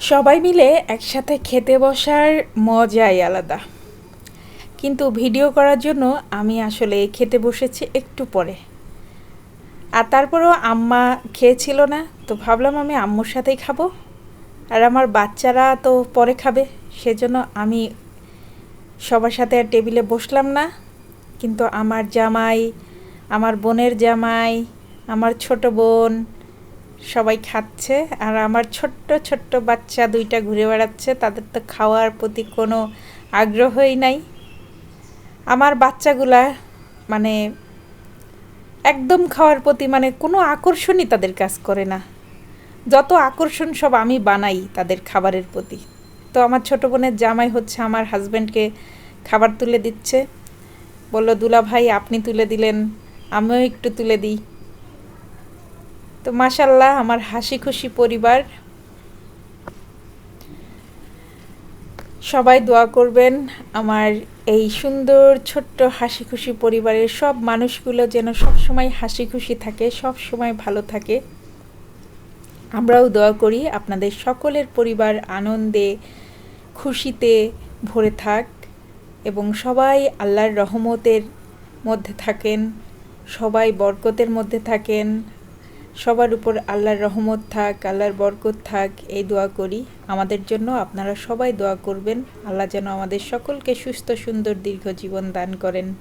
সবাই মিলে একসাথে খেতে বসার মজাই আলাদা। কিন্তু ভিডিও করার জন্য আমি আসলে খেতে বসেছি একটু পরে। আর তারপরেও আম্মা খেয়েছিল না, তো ভাবলাম আমি আম্মুর সাথেই খাব। আর আমার বাচ্চারা তো পরে খাবে, সেজন্য আমি সবার সাথে আর টেবিলে বসলাম না। কিন্তু আমার জামাই, আমার বোনের জামাই, আমার ছোট বোন সবাই খাচ্ছে, আর আমার ছোট্ট ছোট্ট বাচ্চা দুইটা ঘুরে বেড়াচ্ছে, তাদের তো খাওয়ার প্রতি কোনো আগ্রহই নাই। আমার বাচ্চাগুলা মানে একদম খাওয়ার প্রতি মানে কোনো আকর্ষণই তাদের কাজ করে না। যত আকর্ষণ সব আমি বানাই তাদের খাবারের প্রতি। তো আমার ছোট বোনের জামাই হচ্ছে আমার হাজব্যান্ডকে খাবার তুলে দিচ্ছে। বলল, দুলা ভাই, আপনি তুলে দিলেন, আমিও একটু তুলে দিই। তো মাশাল্লাহ আমার হাসি খুশি পরিবার। সবাই দোয়া করবেন, আমার এই সুন্দর, ছোট্ট হাসি খুশি পরিবারের সব মানুষগুলো যেন সব সময় হাসি খুশি থাকে সব সময় ভালো থাকে। আমরাও দোয়া করি, আপনাদের সকলের পরিবার আনন্দে, খুশিতে ভরে থাক এবং সবাই আল্লাহর রহমতের মধ্যে থাকেন, সবাই বরকতের মধ্যে থাকেন। সবার উপর আল্লাহর রহমত থাক, আল্লাহর বরকত থাক, এই দোয়া করি। আমাদের জন্য আপনারা সবাই দোয়া করবেন। আল্লাহ যেন আমাদের সকলকে সুস্থ, সুন্দর, দীর্ঘ জীবন দান করেন।